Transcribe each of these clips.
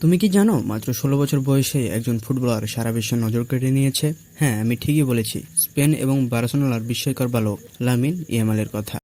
তুমি কি জানো মাত্র ষোলো বছর বয়সে একজন ফুটবলার সারা বিশ্বের নজর কেড়ে নিয়েছে? হ্যাঁ আমি ঠিকই বলেছি। স্পেন এবং বার্সেলোনার বিস্ময়কর বালক, লামিন ইয়ামালের কথা।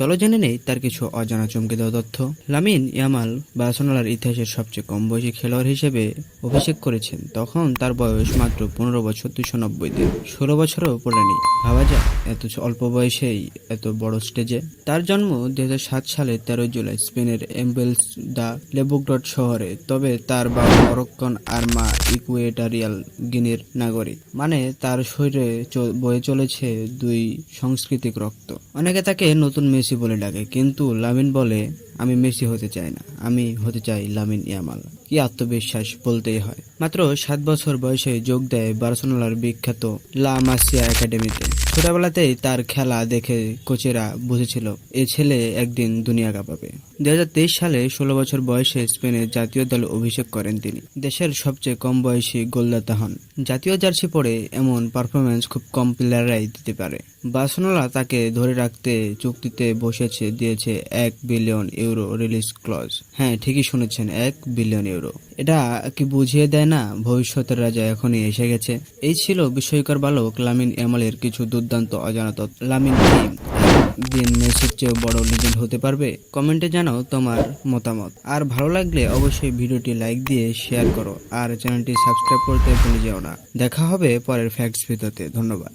চলো জেনে নেই তার কিছু অজানা চমকে দেওয়া তথ্য। লামিন, ইয়ামাল বার্সেলোনার ইতিহাসের সবচেয়ে কম বয়সী খেলোয়াড় হিসেবে অভিষেক করেছেন। তখন তার বয়স মাত্র পনেরো বছর, দুশো নব্বই দিন। ষোলো বছরও পড়েনি। ভাবা যায়, এত অল্প বয়সেই এত বড় স্টেজে। তার জন্ম দু হাজার সাত সালে তেরো জুলাই স্পেনের এম্বেলস দা লেবুকডট শহরে। তবে তার বাবা মরক্কন আর মা ইকুয়েটারিয়াল গিনির নাগরিক। মানে তার শরীরে বয়ে চলেছে দুই সাংস্কৃতিক রক্ত। অনেকে তাকে নতুন মেসি বলে ডাকে। কিন্তু লাভিন বলে আমি মেসি হতে চাই না। আমি হতে চাই লামিন ইয়ামাল। কি আত্মবিশ্বাস বলতেই হয়। মাত্র সাত বছর বয়সে যোগ দেয় বার্সেলোনার বিখ্যাত লা মাসিয়া একাডেমিতে। ছোটবেলাতেই তার খেলা দেখে কোচেরা বুঝেছিল, এ ছেলে একদিন দুনিয়া কাঁপাবে। দুই সালে ষোলো বছর বয়সে স্পেনের জাতীয় দলে অভিষেক করেন তিনি। দেশের সবচেয়ে কম বয়সী গোলদাতা হন। জাতীয় জার্সি পরে এমন পারফরমেন্স খুব কম প্লেয়াররাই দিতে পারে। বার্সেলোনা তাকে ধরে রাখতে চুক্তিতে বসেছে, দিয়েছে এক বিলিয়ন ইউরো। রিলিজ ক্লজ হ্যাঁ ঠিকই শুনেছেন, এক বিলিয়ন ইউরো এটা কি বুঝিয়ে দেয় না? ভবিষ্যতের রাজা এখনই এসে গেছে। এই ছিল বিস্ময়কর বালক লামিন এমালের কিছু দুর্দান্ত অজানা তথ্য। লামিন দিন মেসির বড় লিজেন্ড হতে পারবে? কমেন্টে জানাও তোমার মতামত। আর ভালো লাগলে অবশ্যই ভিডিওটি লাইক দিয়ে শেয়ার করো। আর চ্যানেলটি সাবস্ক্রাইব করতে ভুলে যেও না। দেখা হবে পরের ফ্যাক্টস ভিডিওতে ধন্যবাদ।